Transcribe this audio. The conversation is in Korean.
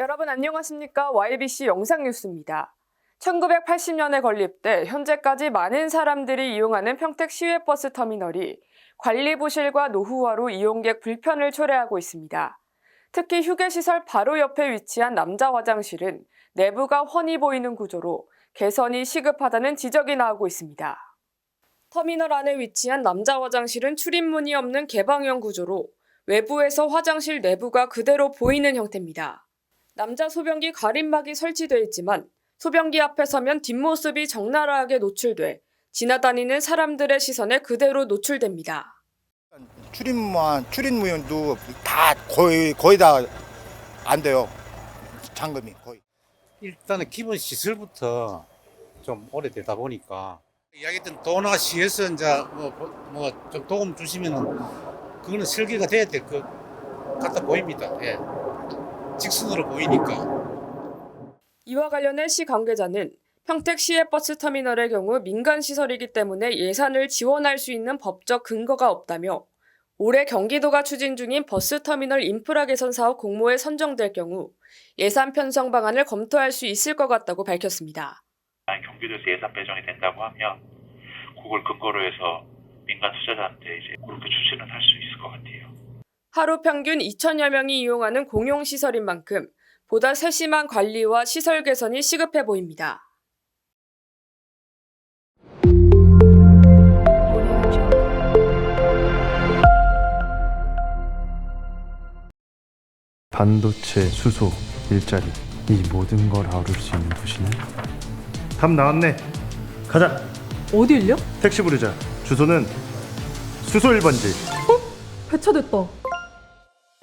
여러분 안녕하십니까? YBC 영상 뉴스입니다. 1980년에 건립돼 현재까지 많은 사람들이 이용하는 평택 시외버스 터미널이 관리 부실과 노후화로 이용객 불편을 초래하고 있습니다. 특히 휴게시설 바로 옆에 위치한 남자 화장실은 내부가 훤히 보이는 구조로 개선이 시급하다는 지적이 나오고 있습니다. 터미널 안에 위치한 남자 화장실은 출입문이 없는 개방형 구조로 외부에서 화장실 내부가 그대로 보이는 형태입니다. 남자 소변기 가림막이 설치되어 있지만 소변기 앞에 서면 뒷모습이 적나라하게 노출돼 지나다니는 사람들의 시선에 그대로 노출됩니다. 출입만 출입문도 다 거의 거의 다 안 돼요. 잠금이 거의. 일단은 기본 시설부터 좀 오래되다 보니까 이야기했던 도나 시에서 이제 뭐좀 도움 주시면은 그거는 설계가 돼야 될 것 같아 보입니다. 예. 직선으로 보이니까. 이와 관련해 시 관계자는 평택 시외버스 터미널의 경우 민간 시설이기 때문에 예산을 지원할 수 있는 법적 근거가 없다며 올해 경기도가 추진 중인 버스 터미널 인프라 개선 사업 공모에 선정될 경우 예산 편성 방안을 검토할 수 있을 것 같다고 밝혔습니다. 경기도에서 예산 배정이 된다고 하면 그걸 근거로 해서 민간 투자자한테 이제 그렇게 추진을 할 수 있을 것 같아요. 하루 평균 2천여 명이 이용하는 공용시설인 만큼 보다 세심한 관리와 시설 개선이 시급해 보입니다. 반도체, 수소, 일자리 이 모든 걸 아우를 수 있는 도시는 답 나왔네 가자 어딜요? 택시 부르자 주소는 수소 1번지 배차 됐다.